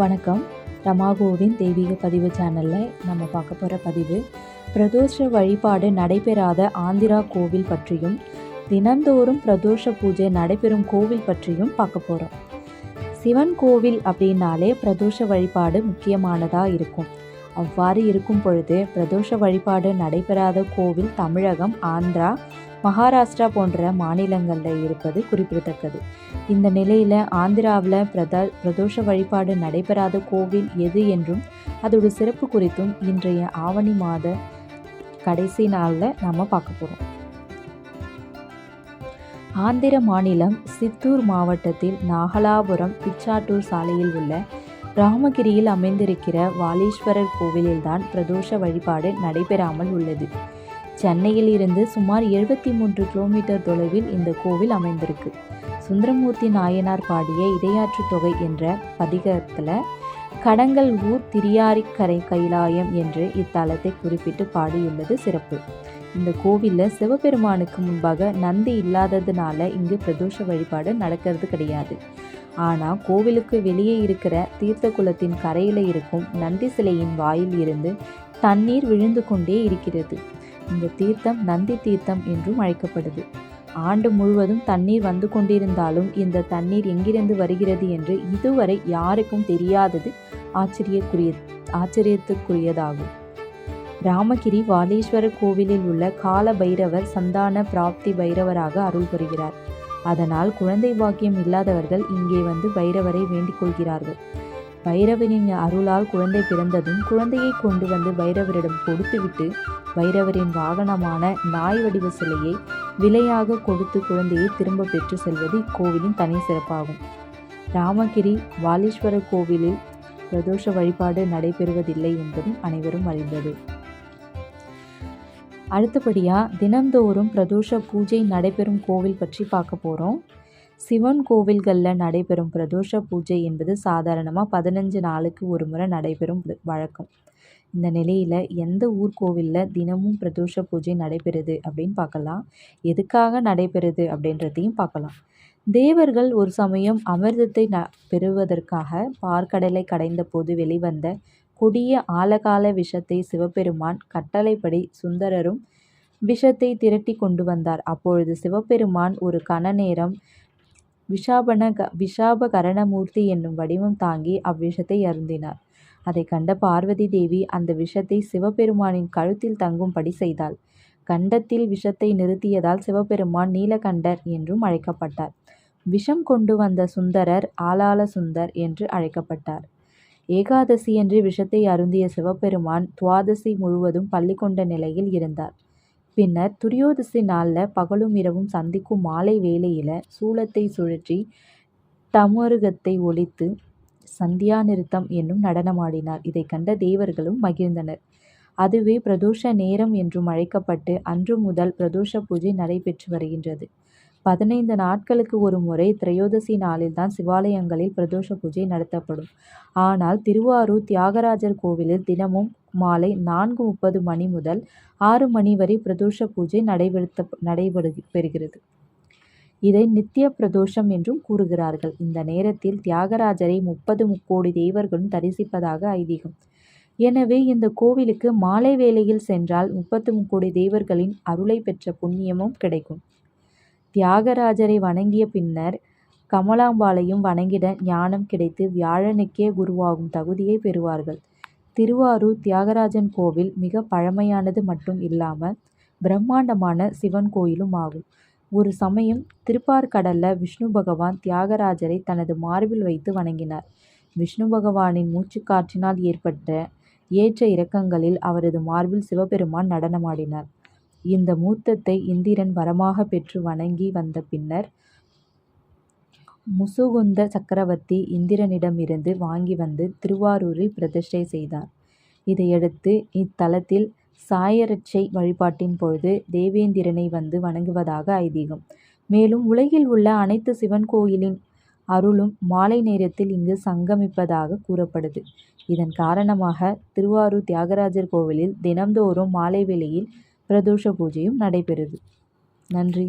வணக்கம். ரமாகோவின் தெய்வீக பதிவு சேனலில் நம்ம பார்க்க போகிற பதிவு பிரதோஷ வழிபாடு நடைபெறாத ஆந்திரா கோவில் பற்றியும் தினந்தோறும் பிரதோஷ பூஜை நடைபெறும் கோவில் பற்றியும் பார்க்க போகிறோம் சிவன் கோவில் அப்படின்னாலே பிரதோஷ வழிபாடு முக்கியமானதாக இருக்கும். அவ்வாறு இருக்கும் பொழுது பிரதோஷ வழிபாடு நடைபெறாத கோவில் தமிழகம் ஆந்திரா மகாராஷ்டிரா போன்ற மாநிலங்களில் இருப்பது குறிப்பிடத்தக்கது. இந்த நிலையில் ஆந்திராவில் பிரத பிரதோஷ வழிபாடு நடைபெறாத கோவில் எது என்றும் அதோட சிறப்பு குறித்தும் இன்றைய ஆவணி மாத கடைசி நாளில் நாம் பார்க்க போகிறோம் ஆந்திர மாநிலம் சித்தூர் மாவட்டத்தில் நாகலாபுரம் பிச்சாட்டூர் சாலையில் உள்ள ராமகிரியில் அமைந்திருக்கிற வாலீஸ்வரர் கோவிலில்தான் பிரதோஷ வழிபாடு நடைபெறாமல் உள்ளது. சென்னையில் இருந்து சுமார் எழுபத்தி மூன்று கிலோமீட்டர் தொலைவில் இந்த கோவில் அமைந்திருக்கு. சுந்தரமூர்த்தி நாயனார் பாடிய இடையாற்று தொகை என்ற பதிகத்தில் கடங்கல் ஊர் திரியாரிக்கரை கைலாயம் என்று இத்தலத்தை குறிப்பிட்டு பாடியுள்ளது சிறப்பு. இந்த கோவிலில் சிவபெருமானுக்கு முன்பாக நந்தி இல்லாததுனால இங்கு பிரதோஷ வழிபாடு நடக்கிறது கிடையாது. ஆனால் கோவிலுக்கு வெளியே இருக்கிற தீர்த்த குளத்தின் கரையில் இருக்கும் நந்தி சிலையின் வாயில் இருந்து தண்ணீர் விழுந்து கொண்டே இருக்கிறது. இந்த தீர்த்தம் நந்தி தீர்த்தம் என்றும் அழைக்கப்படுது. ஆண்டு முழுவதும் தண்ணீர் வந்து கொண்டிருந்தாலும் இந்த தண்ணீர் எங்கிருந்து வருகிறது என்று இதுவரை யாருக்கும் தெரியாதது ஆச்சரியக்குரிய ஆச்சரியத்துக்குரியதாகும். ராமகிரி வாலேஸ்வரர் கோவிலில் உள்ள கால பைரவர் சந்தான பிராப்தி பைரவராக அருள் புரிகிறார். அதனால் குழந்தை பாக்கியம் இல்லாதவர்கள் இங்கே வந்து பைரவரை வேண்டிக் கொள்கிறார்கள். பைரவரின் அருளால் குழந்தை பிறந்ததும் குழந்தையை கொண்டு வந்து பைரவரிடம் கொடுத்துவிட்டு பைரவரின் வாகனமான நாய் வடிவ சிலையை விலையாக கொடுத்து குழந்தையை திரும்ப பெற்று செல்வது இக்கோவிலின் தனி சிறப்பாகும். ராமகிரி வாலீஸ்வரர் கோவிலில் பிரதோஷ வழிபாடு நடைபெறுவதில்லை என்பதும் அனைவரும் அறிந்தது. அடுத்தபடியாக தினந்தோறும் பிரதோஷ பூஜை நடைபெறும் கோவில் பற்றி பார்க்க போகிறோம் சிவன் கோவில்களில் நடைபெறும் பிரதோஷ பூஜை என்பது சாதாரணமாக பதினஞ்சு நாளுக்கு ஒரு முறை நடைபெறும் வழக்கம். இந்த நிலையில் எந்த ஊர் கோவிலில் தினமும் பிரதோஷ பூஜை நடைபெறுது அப்படின்னு பார்க்கலாம். எதுக்காக நடைபெறுது அப்படின்றதையும் பார்க்கலாம். தேவர்கள் ஒரு சமயம் அமிர்தத்தை ந பெறுவதற்காக பார்க்கடலை கடைந்த போது வெளிவந்த கொடிய ஆழகால விஷத்தை சிவபெருமான் கட்டளைப்படி சுந்தரரும் விஷத்தை திரட்டி கொண்டு வந்தார். அப்பொழுது சிவபெருமான் ஒரு கண நேரம் விஷாபன க விஷாப கரணமூர்த்தி என்னும் வடிவம் தாங்கி அவ்விஷத்தை அருந்தினார். அதை கண்ட பார்வதி தேவி அந்த விஷத்தை சிவபெருமானின் கழுத்தில் தங்கும்படி செய்தாள். கண்டத்தில் விஷத்தை நிறுத்தியதால் சிவபெருமான் நீலகண்டர் என்றும் அழைக்கப்பட்டார். விஷம் கொண்டு வந்த சுந்தரர் ஆளாள சுந்தர் என்று அழைக்கப்பட்டார். ஏகாதசி என்று விஷத்தை அருந்திய சிவபெருமான் துவாதசி முழுவதும் பள்ளி கொண்ட நிலையில் இருந்தார். பின்னர் துரியோதசி நாளில் பகலும் இரவும் சந்திக்கும் மாலை வேளையில் சூலத்தை சுழற்றி தமருகத்தை ஒழித்து சந்தியா நிறுத்தம் என்னும் நடனமாடினார். இதை கண்ட தேவர்களும் மகிழ்ந்தனர். அதுவே பிரதோஷ நேரம் என்றும் அழைக்கப்பட்டு அன்று முதல் பிரதோஷ பூஜை நடைபெற்று வருகின்றது. பதினைந்து நாட்களுக்கு ஒரு முறை திரையோதசி நாளில்தான் சிவாலயங்களில் பிரதோஷ பூஜை நடத்தப்படும். ஆனால் திருவாரூர் தியாகராஜர் கோவிலில் தினமும் மாலை நான்கு முப்பது மணி முதல் ஆறு மணி வரை பிரதோஷ பூஜை நடைபெறுத்த நடைபெறு பெறுகிறது. இதை நித்திய பிரதோஷம் என்றும் கூறுகிறார்கள். இந்த நேரத்தில் தியாகராஜரை முப்பது முக்கோடி தேவர்களும் தரிசிப்பதாக ஐதீகம். எனவே இந்த கோவிலுக்கு மாலை வேளையில் சென்றால் முப்பத்து முக்கோடி தேவர்களின் அருளை பெற்ற புண்ணியமும் கிடைக்கும். தியாகராஜரை வணங்கிய பின்னர் கமலாம்பாளையும் வணங்கிட ஞானம் கிடைத்து வியாழனுக்கே குருவாகும் தகுதியை பெறுவார்கள். திருவாரூர் தியாகராஜன் கோவில் மிக பழமையானது மட்டும் இல்லாமல் பிரம்மாண்டமான சிவன் கோயிலும் ஆகும். ஒரு சமயம் திருப்பார்கடல்ல விஷ்ணு பகவான் தியாகராஜரை தனது மார்பில் வைத்து வணங்கினார். விஷ்ணு பகவானின் மூச்சுக்காற்றினால் ஏற்பட்ட ஏற்ற இறக்கங்களில் அவரது மார்பில் சிவபெருமான் நடனமாடினார். இந்த மூர்த்தத்தை இந்திரன் வரமாக பெற்று வணங்கி வந்த பின்னர் முசுகுந்த சக்கரவர்த்தி இந்திரனிடமிருந்து வாங்கி வந்து திருவாரூரில் பிரதிஷ்டை செய்தார். இதையடுத்து இத்தலத்தில் சாயரட்சை வழிபாட்டின் பொழுது தேவேந்திரனை வந்து வணங்குவதாக ஐதீகம். மேலும் உலகில் உள்ள அனைத்து சிவன் கோயிலின் அருளும் மாலை நேரத்தில் இங்கு சங்கமிப்பதாக கூறப்படுது. இதன் காரணமாக திருவாரூர் தியாகராஜர் கோவிலில் தினம்தோறும் மாலை வேளையில் பிரதோஷ பூஜையும் நடைபெறுது. நன்றி.